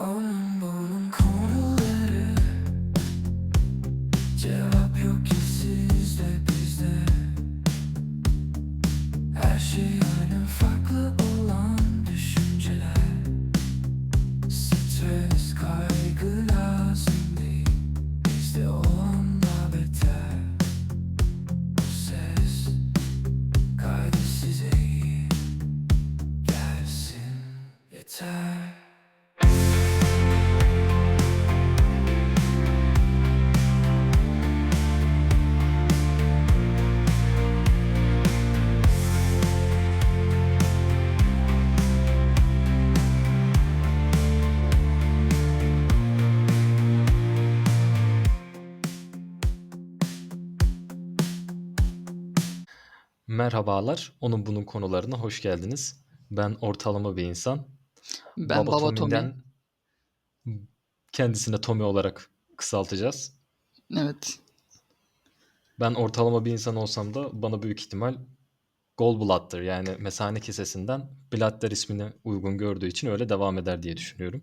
Onun Merhabalar, onun bunun konularına hoş geldiniz. Ben ortalama bir insan. Ben Baba Tommy. Tommy'den kendisine Tommy olarak kısaltacağız. Evet. Ben ortalama bir insan olsam da bana büyük ihtimal Goldblood'dır. Yani mesane kesesinden Blatter ismini uygun gördüğü için öyle devam eder diye düşünüyorum.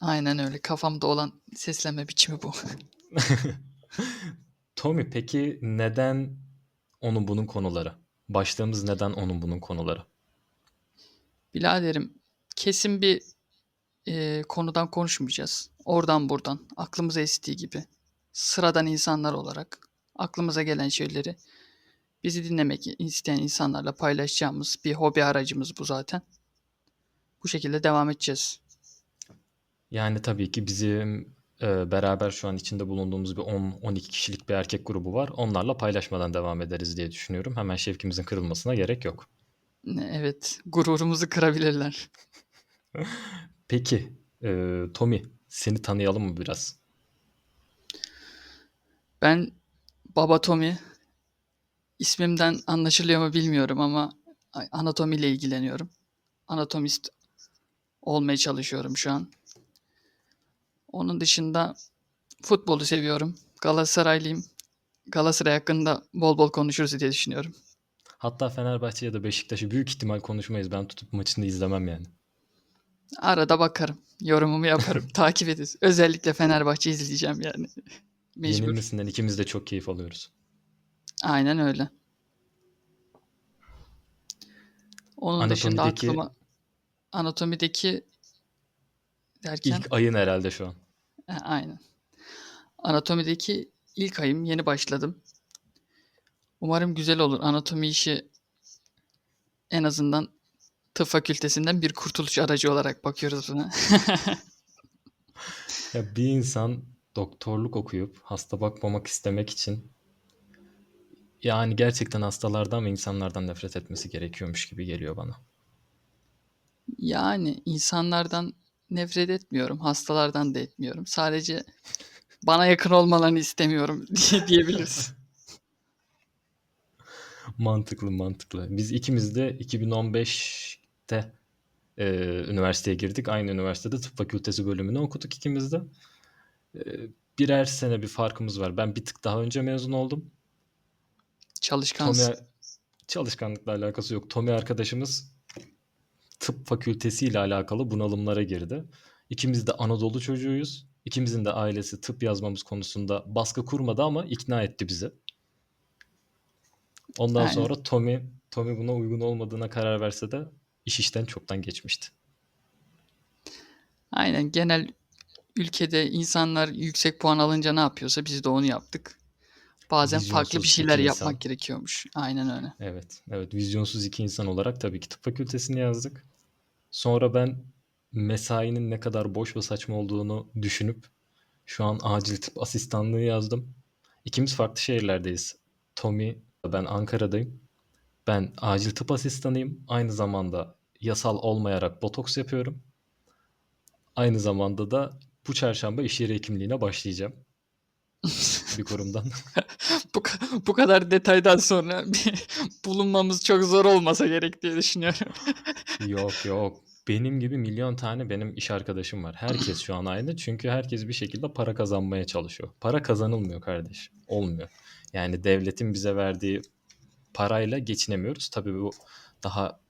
Aynen öyle. Kafamda olan seslenme biçimi bu. Tommy peki neden onun bunun konuları? Başlığımız neden onun bunun konuları? Biraderim kesin bir e, konudan konuşmayacağız. Oradan buradan aklımıza estiği gibi sıradan insanlar olarak aklımıza gelen şeyleri bizi dinlemek isteyen insanlarla paylaşacağımız bir hobi aracımız bu zaten. Bu şekilde devam edeceğiz. Yani tabii ki bizim e, beraber şu an içinde bulunduğumuz bir 10-12 kişilik bir erkek grubu var. Onlarla paylaşmadan devam ederiz diye düşünüyorum. Hemen şevkimizin kırılmasına gerek yok. Evet, gururumuzu kırabilirler. Peki, e, Tommy, seni tanıyalım mı biraz? Ben Baba Tommy. İsmimden anlaşılıyor mu bilmiyorum ama anatomiyle ilgileniyorum. Anatomist olmaya çalışıyorum şu an. Onun dışında futbolu seviyorum. Galatasaraylıyım. Galatasaray hakkında bol bol konuşuruz diye düşünüyorum. Hatta Fenerbahçe ya da Beşiktaş'ı büyük ihtimal konuşmayız. Ben tutup maçını izlemem yani. Arada bakarım. Yorumumu yaparım. takip ederiz. Özellikle Fenerbahçe izleyeceğim yani. Mecbur. Yenilmesinden ikimiz de çok keyif alıyoruz. Aynen öyle. Onun dışında Anatomideki aklıma anatomideki derken ilk ayın herhalde şu an. Aynen. Anatomideki ilk ayım yeni başladım. Umarım güzel olur. Anatomi işi en azından tıp fakültesinden bir kurtuluş aracı olarak bakıyoruz buna. Ya bir insan doktorluk okuyup hasta bakmamak istemek için yani gerçekten hastalardan ve insanlardan nefret etmesi gerekiyormuş gibi geliyor bana. Yani insanlardan nefret etmiyorum, hastalardan da etmiyorum. Sadece bana yakın olmalarını istemiyorum diye diyebiliriz. Mantıklı mantıklı. Biz ikimiz de 2015'te e, üniversiteye girdik. Aynı üniversitede tıp fakültesi bölümünü okuduk ikimiz de. E, birer sene bir farkımız var. Ben bir tık daha önce mezun oldum. Tommy Çalışkansın. çalışkanlıkla alakası yok. Tommy arkadaşımız tıp fakültesiyle alakalı bunalımlara girdi. İkimiz de Anadolu çocuğuyuz. İkimizin de ailesi tıp yazmamız konusunda baskı kurmadı ama ikna etti bizi. Ondan Aynen. sonra Tommy Tommy buna uygun olmadığına karar verse de iş işten çoktan geçmişti. Aynen genel ülkede insanlar yüksek puan alınca ne yapıyorsa biz de onu yaptık. Bazen farklı bir Vizyonsuz şeyler yapmak insan. gerekiyormuş. Aynen öyle. Evet, evet. Vizyonsuz iki insan olarak tabii ki tıp fakültesini yazdık. Sonra ben mesainin ne kadar boş ve saçma olduğunu düşünüp şu an acil tıp asistanlığı yazdım. İkimiz farklı şehirlerdeyiz. Tommy, ben Ankara'dayım. Ben acil tıp asistanıyım. Aynı zamanda yasal olmayarak botoks yapıyorum. Aynı zamanda da bu çarşamba iş yeri hekimliğine başlayacağım bir kurumdan. Bu, bu kadar detaydan sonra bulunmamız çok zor olmasa gerek diye düşünüyorum. Yok yok. Benim gibi milyon tane benim iş arkadaşım var. Herkes şu an aynı. Çünkü herkes bir şekilde para kazanmaya çalışıyor. Para kazanılmıyor kardeş. Olmuyor. Yani devletin bize verdiği parayla geçinemiyoruz. Tabii bu daha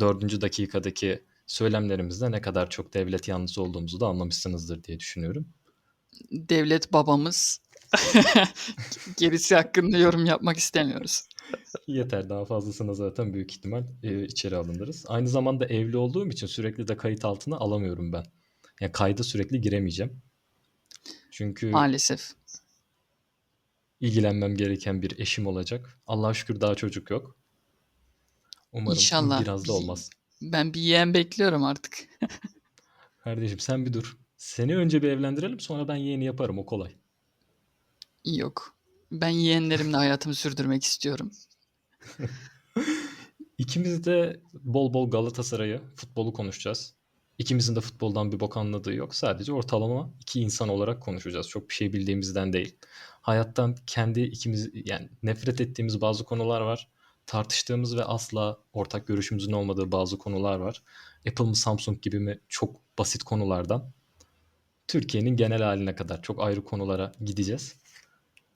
dördüncü dakikadaki söylemlerimizde ne kadar çok devlet yanlısı olduğumuzu da anlamışsınızdır diye düşünüyorum. Devlet babamız. Gerisi hakkında yorum yapmak istemiyoruz. Yeter daha fazlasına zaten büyük ihtimal e, içeri alınırız. Aynı zamanda evli olduğum için sürekli de kayıt altına alamıyorum ben. Yani kayda sürekli giremeyeceğim. Çünkü Maalesef. ilgilenmem gereken bir eşim olacak. Allah'a şükür daha çocuk yok. Umarım İnşallah. biraz da olmaz. Ben bir yeğen bekliyorum artık. Kardeşim sen bir dur. Seni önce bir evlendirelim sonra ben yeğeni yaparım o kolay. Yok. Ben yeğenlerimle hayatımı sürdürmek istiyorum. İkimiz de bol bol Galatasaray'ı, futbolu konuşacağız. İkimizin de futboldan bir bok anladığı yok. Sadece ortalama iki insan olarak konuşacağız. Çok bir şey bildiğimizden değil. Hayattan kendi ikimiz yani nefret ettiğimiz bazı konular var. Tartıştığımız ve asla ortak görüşümüzün olmadığı bazı konular var. Apple mı Samsung gibi mi çok basit konulardan Türkiye'nin genel haline kadar çok ayrı konulara gideceğiz.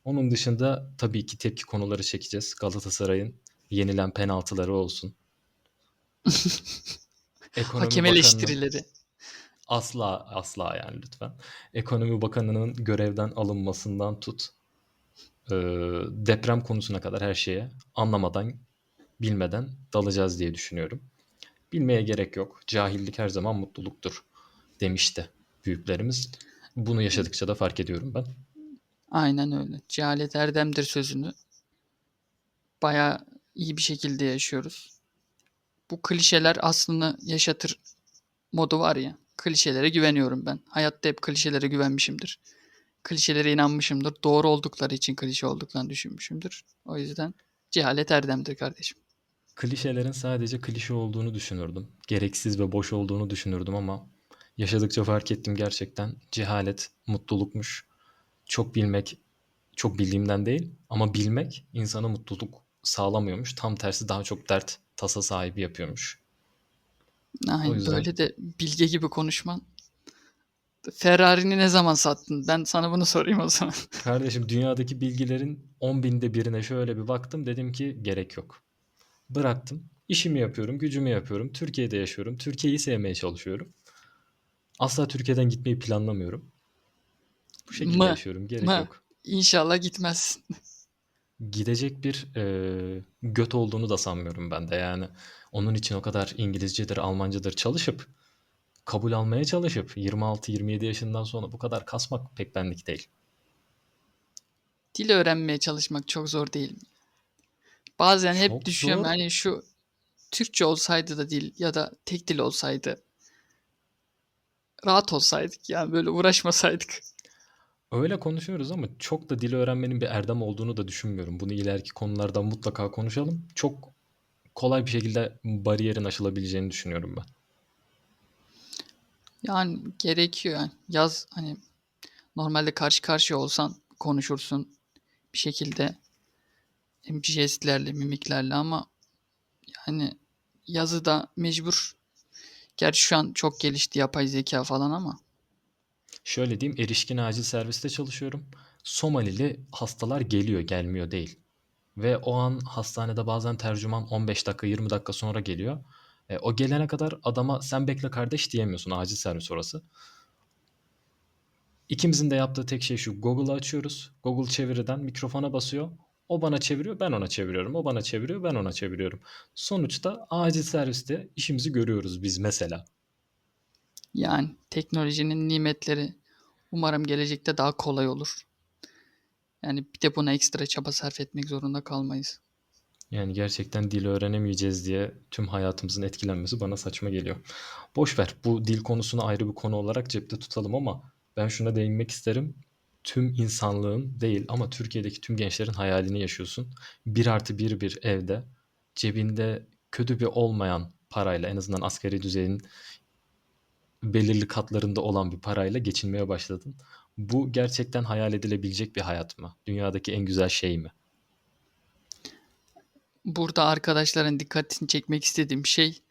Onun dışında tabii ki tepki konuları çekeceğiz. Galatasaray'ın yenilen penaltıları olsun. Ekonomi Hakem eleştirileri. Asla asla yani lütfen. Ekonomi Bakanı'nın görevden alınmasından tut. e, deprem konusuna kadar her şeye anlamadan, bilmeden dalacağız diye düşünüyorum. Bilmeye gerek yok. Cahillik her zaman mutluluktur demişti büyüklerimiz. Bunu yaşadıkça da fark ediyorum ben. Aynen öyle. Cehalet erdemdir sözünü bayağı iyi bir şekilde yaşıyoruz. Bu klişeler aslında yaşatır modu var ya. Klişelere güveniyorum ben. Hayatta hep klişelere güvenmişimdir. Klişelere inanmışımdır. Doğru oldukları için klişe olduklarını düşünmüşümdür. O yüzden cehalet erdemdir kardeşim. Klişelerin sadece klişe olduğunu düşünürdüm. Gereksiz ve boş olduğunu düşünürdüm ama yaşadıkça fark ettim gerçekten cehalet mutlulukmuş. Çok bilmek çok bildiğimden değil ama bilmek insana mutluluk sağlamıyormuş. Tam tersi daha çok dert tasa sahibi yapıyormuş. Aynen yüzden- böyle de bilge gibi konuşman. Ferrari'ni ne zaman sattın? Ben sana bunu sorayım o zaman. Kardeşim dünyadaki bilgilerin 10 binde birine şöyle bir baktım dedim ki gerek yok. Bıraktım. İşimi yapıyorum, gücümü yapıyorum. Türkiye'de yaşıyorum. Türkiye'yi sevmeye çalışıyorum. Asla Türkiye'den gitmeyi planlamıyorum. Bu şekilde Mı? yaşıyorum. Gerek Mı? yok. İnşallah gitmezsin. Gidecek bir e, göt olduğunu da sanmıyorum ben de. Yani onun için o kadar İngilizcedir, Almancadır çalışıp kabul almaya çalışıp 26-27 yaşından sonra bu kadar kasmak pek benlik değil. Dil öğrenmeye çalışmak çok zor değil mi? Bazen hep Çok düşünüyorum zor. hani şu Türkçe olsaydı da dil ya da tek dil olsaydı rahat olsaydık yani böyle uğraşmasaydık. Öyle konuşuyoruz ama çok da dil öğrenmenin bir erdem olduğunu da düşünmüyorum. Bunu ileriki konularda mutlaka konuşalım. Çok kolay bir şekilde bariyerin aşılabileceğini düşünüyorum ben. Yani gerekiyor. Yaz hani normalde karşı karşıya olsan konuşursun bir şekilde hem jestlerle, mimiklerle ama yani yazıda mecbur. Gerçi şu an çok gelişti yapay zeka falan ama Şöyle diyeyim, erişkin acil serviste çalışıyorum. Somalili hastalar geliyor, gelmiyor değil. Ve o an hastanede bazen tercüman 15 dakika, 20 dakika sonra geliyor. E, o gelene kadar adama sen bekle kardeş diyemiyorsun, acil servis orası. İkimizin de yaptığı tek şey şu, Google'ı açıyoruz. Google çeviriden mikrofona basıyor. O bana çeviriyor, ben ona çeviriyorum. O bana çeviriyor, ben ona çeviriyorum. Sonuçta acil serviste işimizi görüyoruz biz mesela. yani teknolojinin nimetleri umarım gelecekte daha kolay olur. Yani bir de buna ekstra çaba sarf etmek zorunda kalmayız. Yani gerçekten dil öğrenemeyeceğiz diye tüm hayatımızın etkilenmesi bana saçma geliyor. Boş ver. Bu dil konusunu ayrı bir konu olarak cepte tutalım ama ben şuna değinmek isterim. Tüm insanlığın değil ama Türkiye'deki tüm gençlerin hayalini yaşıyorsun. Bir artı bir bir evde cebinde kötü bir olmayan parayla en azından asgari düzeyin belirli katlarında olan bir parayla geçinmeye başladın. Bu gerçekten hayal edilebilecek bir hayat mı? Dünyadaki en güzel şey mi? Burada arkadaşların dikkatini çekmek istediğim şey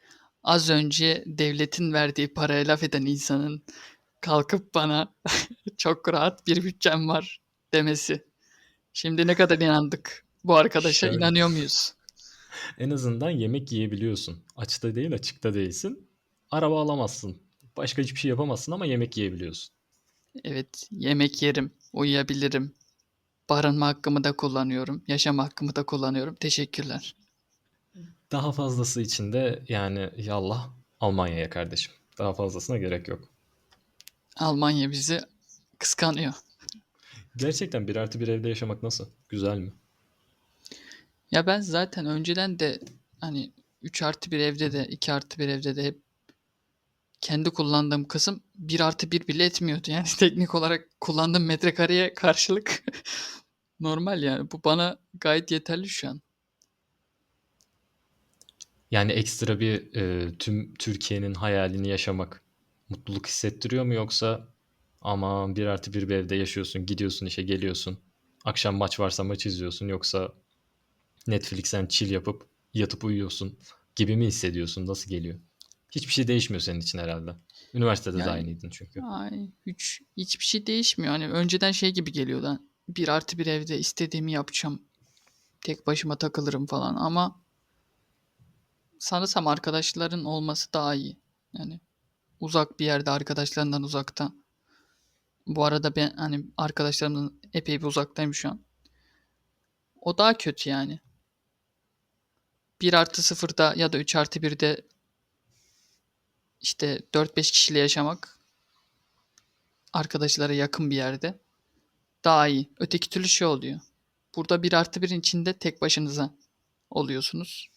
az önce devletin verdiği paraya laf eden insanın kalkıp bana çok rahat bir bütçem var demesi. Şimdi ne kadar inandık bu arkadaşa Şöyle. inanıyor muyuz? En azından yemek yiyebiliyorsun. Açta değil açıkta değilsin. Araba alamazsın. Başka hiçbir şey yapamazsın ama yemek yiyebiliyorsun. Evet, yemek yerim, uyuyabilirim. Barınma hakkımı da kullanıyorum. Yaşam hakkımı da kullanıyorum. Teşekkürler. Daha fazlası için de yani yallah Almanya'ya kardeşim. Daha fazlasına gerek yok. Almanya bizi kıskanıyor. Gerçekten bir artı bir evde yaşamak nasıl? Güzel mi? Ya ben zaten önceden de hani 3 artı bir evde de 2 artı bir evde de hep kendi kullandığım kısım 1 artı 1 bile etmiyordu. Yani teknik olarak kullandığım metrekareye karşılık normal yani. Bu bana gayet yeterli şu an. Yani ekstra bir e, tüm Türkiye'nin hayalini yaşamak mutluluk hissettiriyor mu yoksa ama bir artı bir bir evde yaşıyorsun, gidiyorsun işe geliyorsun. Akşam maç varsa maç izliyorsun yoksa Netflix'ten chill yapıp yatıp uyuyorsun gibi mi hissediyorsun? Nasıl geliyor? Hiçbir şey değişmiyor senin için herhalde. Üniversitede de Yani aynıydın çünkü. ay, hiç, hiçbir şey değişmiyor. Hani önceden şey gibi geliyordu. hani Bir artı bir evde istediğimi yapacağım. Tek başıma takılırım falan ama sanırsam arkadaşların olması daha iyi. Yani uzak bir yerde arkadaşlarından uzakta. Bu arada ben hani arkadaşlarımdan epey bir uzaktayım şu an. O daha kötü yani. 1 artı 0'da ya da 3 artı 1'de işte 4-5 kişiyle yaşamak arkadaşlara yakın bir yerde daha iyi. Öteki türlü şey oluyor. Burada 1 artı 1'in içinde tek başınıza oluyorsunuz.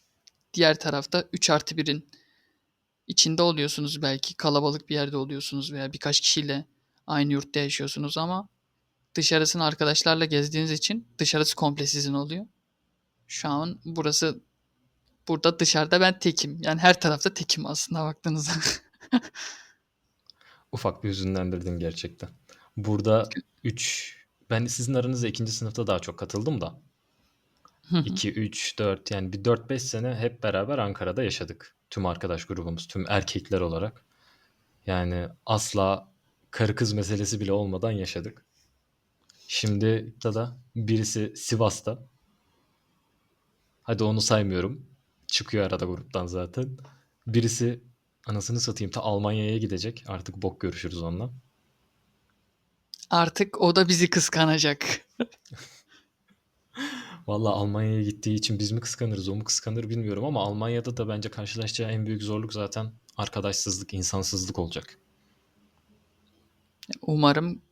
Diğer tarafta 3 artı 1'in içinde oluyorsunuz belki. Kalabalık bir yerde oluyorsunuz veya birkaç kişiyle aynı yurtta yaşıyorsunuz ama dışarısını arkadaşlarla gezdiğiniz için dışarısı komple sizin oluyor. Şu an burası burada dışarıda ben tekim. Yani her tarafta tekim aslında baktığınızda. Ufak bir hüzünlendirdin gerçekten. Burada 3 ben sizin aranızda ikinci sınıfta daha çok katıldım da. Hı hı. 2, 3, 4 yani bir 4-5 sene hep beraber Ankara'da yaşadık. Tüm arkadaş grubumuz, tüm erkekler olarak. Yani asla karı kız meselesi bile olmadan yaşadık. Şimdi da birisi Sivas'ta. Hadi onu saymıyorum. Çıkıyor arada gruptan zaten. Birisi anasını satayım ta Almanya'ya gidecek. Artık bok görüşürüz onunla. Artık o da bizi kıskanacak. Vallahi Almanya'ya gittiği için biz mi kıskanırız, o mu kıskanır bilmiyorum ama Almanya'da da bence karşılaşacağı en büyük zorluk zaten arkadaşsızlık, insansızlık olacak. Umarım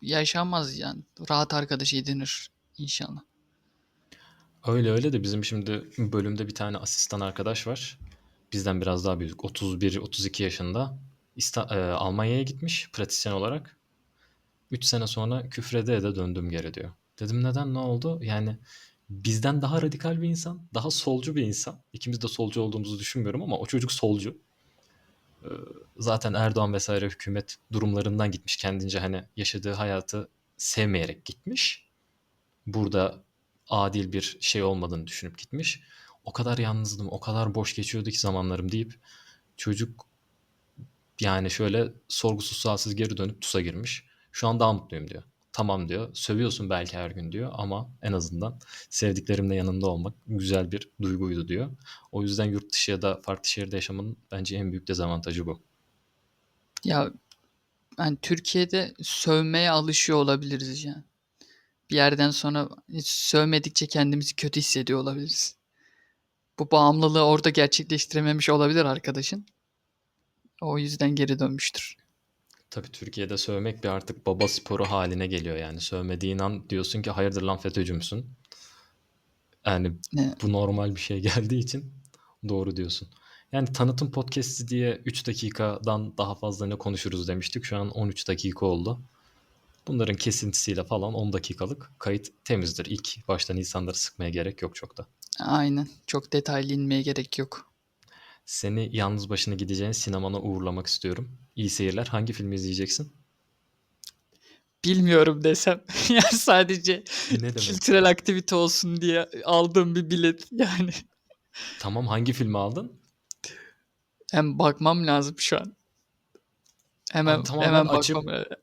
yaşanmaz yani. Rahat arkadaş edinir inşallah. Öyle öyle de bizim şimdi bölümde bir tane asistan arkadaş var. Bizden biraz daha büyük. 31-32 yaşında. İsta- e, Almanya'ya gitmiş pratisyen olarak. 3 sene sonra küfrede de döndüm geri diyor. Dedim neden ne oldu? Yani bizden daha radikal bir insan, daha solcu bir insan. İkimiz de solcu olduğumuzu düşünmüyorum ama o çocuk solcu. Ee, Zaten Erdoğan vesaire hükümet durumlarından gitmiş. Kendince hani yaşadığı hayatı sevmeyerek gitmiş. Burada adil bir şey olmadığını düşünüp gitmiş. O kadar yalnızdım, o kadar boş geçiyordu ki zamanlarım deyip çocuk yani şöyle sorgusuz sualsiz geri dönüp TUS'a girmiş. Şu an daha mutluyum diyor. Tamam diyor. Sövüyorsun belki her gün diyor ama en azından sevdiklerimle yanında olmak güzel bir duyguydu diyor. O yüzden yurt dışı ya da farklı şehirde yaşamanın bence en büyük dezavantajı bu. Ya yani Türkiye'de sövmeye alışıyor olabiliriz yani. Bir yerden sonra hiç sövmedikçe kendimizi kötü hissediyor olabiliriz. Bu bağımlılığı orada gerçekleştirememiş olabilir arkadaşın. O yüzden geri dönmüştür. Tabii Türkiye'de sövmek bir artık baba sporu haline geliyor yani. Sövmediğin an diyorsun ki hayırdır lan FETÖ'cü müsün? Yani Ne? bu normal bir şey geldiği için doğru diyorsun. Yani tanıtım podcast'i diye 3 dakikadan daha fazla ne konuşuruz demiştik. Şu an 13 dakika oldu. Bunların kesintisiyle falan 10 dakikalık kayıt temizdir. İlk baştan insanları sıkmaya gerek yok çok da. Aynen. Çok detaylı inmeye gerek yok. Seni yalnız başına gideceğin sinemana uğurlamak istiyorum. İyi seyirler. Hangi filmi izleyeceksin? Bilmiyorum desem. yani sadece Ne kültürel aktivite olsun diye aldığım bir bilet yani. Tamam hangi filmi aldın? Hem bakmam lazım şu an. Hemen tamamen hemen açıp-.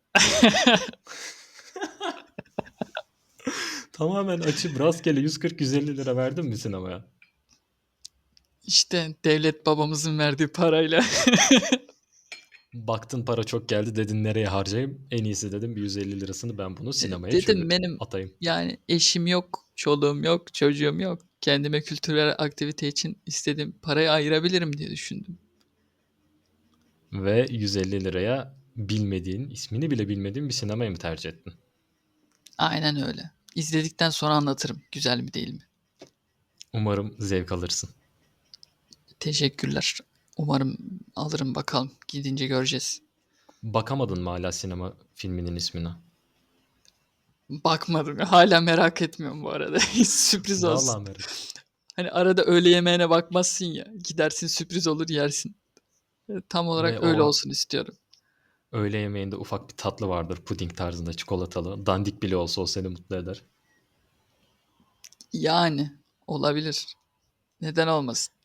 Tamamen açıp rastgele 140-150 lira verdin mi sinemaya? İşte devlet babamızın verdiği parayla. Baktın para çok geldi dedin nereye harcayayım? En iyisi dedim bir 150 lirasını ben bunu sinemaya Dedim şöyle benim atayım. yani eşim yok, çoluğum yok, çocuğum yok. Kendime kültürel aktivite için istediğim parayı ayırabilirim diye düşündüm. Ve 150 liraya bilmediğin, ismini bile bilmediğin bir sinemayı mı tercih ettin? Aynen öyle. İzledikten sonra anlatırım. Güzel mi değil mi? Umarım zevk alırsın. Teşekkürler. Umarım alırım bakalım. Gidince göreceğiz. Bakamadın mı hala sinema filminin ismine? Bakmadım. Hala merak etmiyorum bu arada. Sürpriz olsun. Vallahi merak Hani arada öğle yemeğine bakmazsın ya. Gidersin sürpriz olur yersin. Tam olarak Ve öyle o- olsun istiyorum. Öğle yemeğinde ufak bir tatlı vardır puding tarzında çikolatalı. Dandik bile olsa o seni mutlu eder. Yani olabilir. Neden olmasın?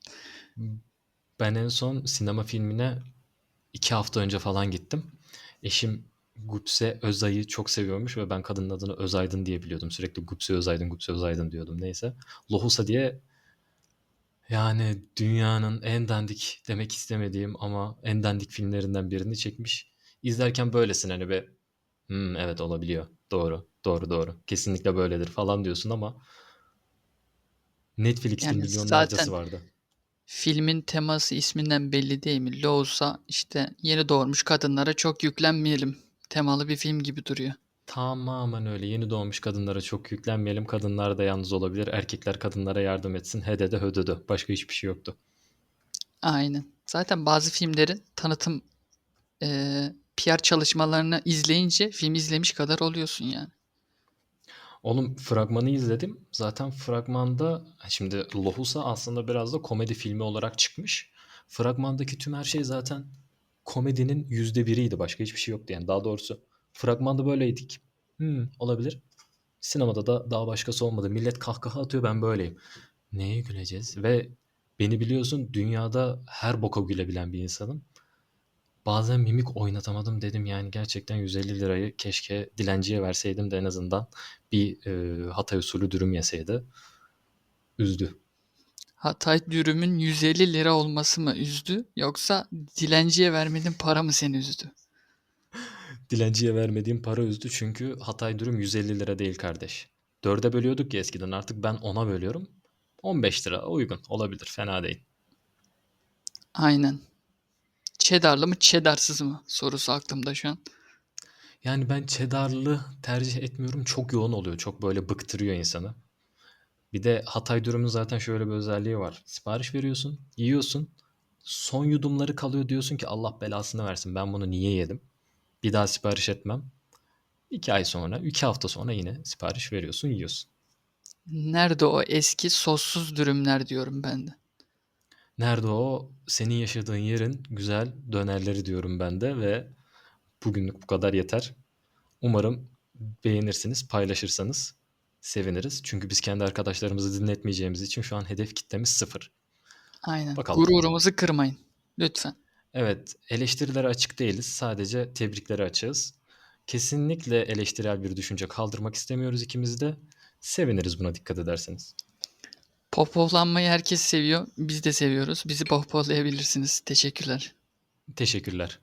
Ben en son sinema filmine iki hafta önce falan gittim. Eşim Gupse Özay'ı çok seviyormuş ve ben kadının adını Özaydın diye biliyordum. Sürekli Gupse Özaydın, Gupse Özaydın diyordum. Neyse. Lohusa diye yani dünyanın en dandik demek istemediğim ama en dandik filmlerinden birini çekmiş. İzlerken böylesin hani be "Hmm, evet olabiliyor. Doğru, doğru, doğru. Kesinlikle böyledir falan diyorsun ama Netflix'te Yani milyonlarcası zaten vardı. filmin teması isminden belli değil mi? Loğusa işte yeni doğmuş kadınlara çok yüklenmeyelim. Temalı bir film gibi duruyor. Tamamen öyle. Yeni doğmuş kadınlara çok yüklenmeyelim. Kadınlar da yalnız olabilir. Erkekler kadınlara yardım etsin. Hede de hödödö. Başka hiçbir şey yoktu. Aynen. Zaten bazı filmlerin tanıtım eee PR çalışmalarını izleyince film izlemiş kadar oluyorsun yani. Oğlum fragmanı izledim. Zaten fragmanda şimdi Lohusa aslında biraz da komedi filmi olarak çıkmış. Fragmandaki tüm her şey zaten komedinin yüzde biriydi. Başka hiçbir şey yoktu yani. Daha doğrusu fragmanda böyleydik. Hmm, olabilir. Sinemada da daha başkası olmadı. Millet kahkaha atıyor ben böyleyim. Neye güleceğiz? Ve beni biliyorsun dünyada her boka gülebilen bir insanım. Bazen mimik oynatamadım dedim yani gerçekten 150 lirayı keşke dilenciye verseydim de en azından bir e, Hatay usulü dürüm yeseydi. Üzdü. Hatay dürümün 150 lira olması mı üzdü yoksa dilenciye vermediğin para mı seni üzdü? Dilenciye vermediğim para üzdü çünkü Hatay dürüm 150 lira değil kardeş. Dörde bölüyorduk ya eskiden artık ben ona bölüyorum. 15 lira uygun olabilir fena değil. Aynen. Cheddarlı mı cheddarsız mı sorusu aklımda şu an. Yani ben cheddarlı tercih etmiyorum. Çok yoğun oluyor. Çok böyle bıktırıyor insanı. Bir de Hatay dürümün zaten şöyle bir özelliği var. Sipariş veriyorsun, yiyorsun. Son yudumları kalıyor diyorsun ki Allah belasını versin. Ben bunu niye yedim? Bir daha sipariş etmem. İki ay sonra, iki hafta sonra yine sipariş veriyorsun, yiyorsun. Nerede o eski sossuz dürümler diyorum ben de. Nerede o senin yaşadığın yerin güzel dönerleri diyorum ben de ve bugünlük bu kadar yeter. Umarım beğenirsiniz, paylaşırsanız seviniriz. Çünkü biz kendi arkadaşlarımızı dinletmeyeceğimiz için şu an hedef kitlemiz sıfır. Aynen. Bakalım. Gururumuzu kırmayın. Lütfen. Evet, eleştirilere açık değiliz. Sadece tebriklere açığız. Kesinlikle eleştirel bir düşünce kaldırmak istemiyoruz ikimiz de. Seviniriz buna dikkat ederseniz. Pohpohlanmayı herkes seviyor. Biz de seviyoruz. Bizi pohpohlayabilirsiniz. Teşekkürler. Teşekkürler.